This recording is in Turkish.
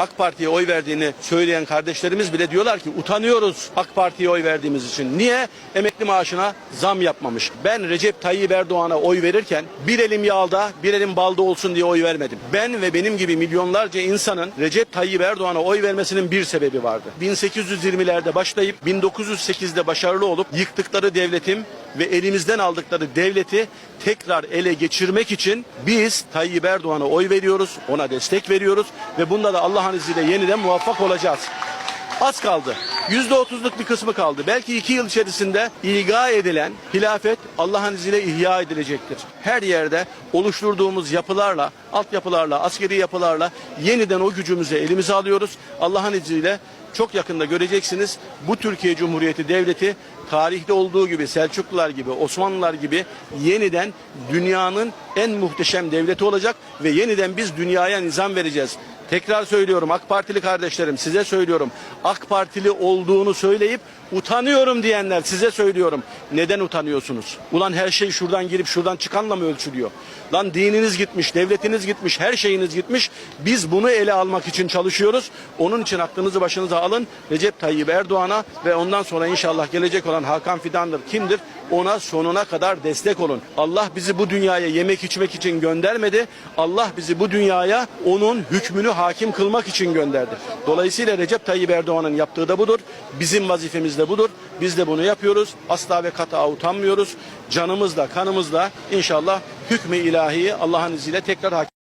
AK Parti'ye oy verdiğini söyleyen kardeşlerimiz bile diyorlar ki utanıyoruz AK Parti'ye oy verdiğimiz için. Niye? Emekli maaşına zam yapmamış. Ben Recep Tayyip Erdoğan'a oy verirken bir elim yağda bir elim balda olsun diye oy vermedim. Ben ve benim gibi milyonlarca insanın Recep Tayyip Erdoğan'a oy vermesinin bir sebebi vardı. 1820'lerde başlayıp 1908'de başarılı olup yıktıkları devletim ve elimizden aldıkları devleti tekrar ele geçirmek için biz Tayyip Erdoğan'a oy veriyoruz, ona destek veriyoruz ve bunda da Allah'ın izniyle yeniden muvaffak olacağız. Az kaldı. Yüzde otuzluk bir kısmı kaldı. Belki iki yıl içerisinde ilga edilen hilafet Allah'ın izniyle ihya edilecektir. Her yerde oluşturduğumuz yapılarla, altyapılarla, askeri yapılarla yeniden o gücümüzü elimize alıyoruz. Allah'ın izniyle çok yakında göreceksiniz bu Türkiye Cumhuriyeti Devleti tarihte olduğu gibi Selçuklular gibi Osmanlılar gibi yeniden dünyanın en muhteşem devleti olacak ve yeniden biz dünyaya nizam vereceğiz. Tekrar söylüyorum AK Partili kardeşlerim size söylüyorum. AK Partili olduğunu söyleyip utanıyorum diyenler size söylüyorum. Neden utanıyorsunuz? Ulan her şey şuradan girip şuradan çıkanla mı ölçülüyor? Lan dininiz gitmiş, devletiniz gitmiş, her şeyiniz gitmiş. Biz bunu ele almak için çalışıyoruz. Onun için aklınızı başınıza alın. Recep Tayyip Erdoğan'a ve ondan sonra inşallah gelecek olan Hakan Fidan'dır kimdir? Ona sonuna kadar destek olun. Allah bizi bu dünyaya yemek içmek için göndermedi. Allah bizi bu dünyaya onun hükmünü hakim kılmak için gönderdi. Dolayısıyla Recep Tayyip Erdoğan'ın yaptığı da budur. Bizim vazifemiz de budur. Biz de bunu yapıyoruz. Asla ve kata utanmıyoruz. Canımızla, kanımızla inşallah hükmü ilahiyi Allah'ın izniyle tekrar hakim